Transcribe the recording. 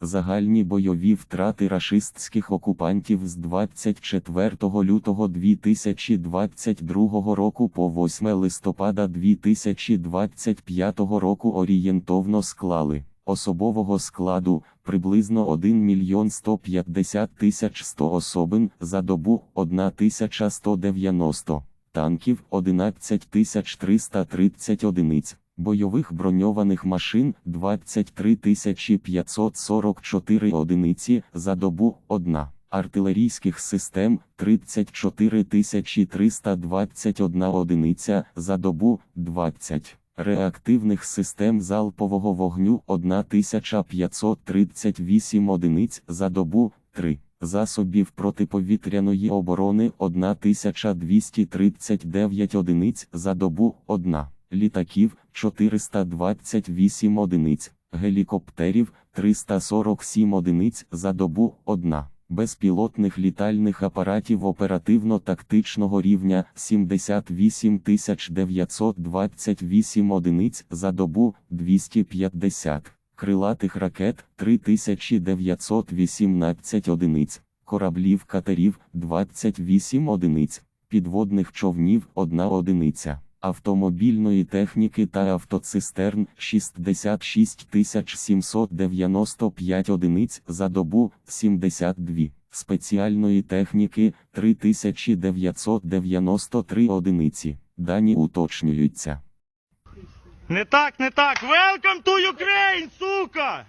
Загальні бойові втрати рашистських окупантів з 24 лютого 2022 року по 8 листопада 2025 року орієнтовно склали особового складу приблизно 1 мільйон 150 тисяч 100 особин за добу 1190 танків 11 тисяч 330 одиниць, бойових броньованих машин 23 544 одиниці за добу 1, артилерійських систем 34 321 одиниця за добу 20. Реактивних систем залпового вогню 1538 одиниць за добу 3. Засобів протиповітряної оборони 1239 одиниць за добу 1. Літаків 428 одиниць, гелікоптерів 347 одиниць за добу 1. Безпілотних літальних апаратів оперативно-тактичного рівня 78 928 одиниць за добу 250 крилатих ракет 3918 одиниць, кораблів катерів 28 одиниць, підводних човнів 1 одиниця, автомобільної техніки та автоцистерн 66 795 одиниць за добу 72, спеціальної техніки 3993 одиниці. Дані уточнюються. Не так, не так. Welcome to Ukraine, сука!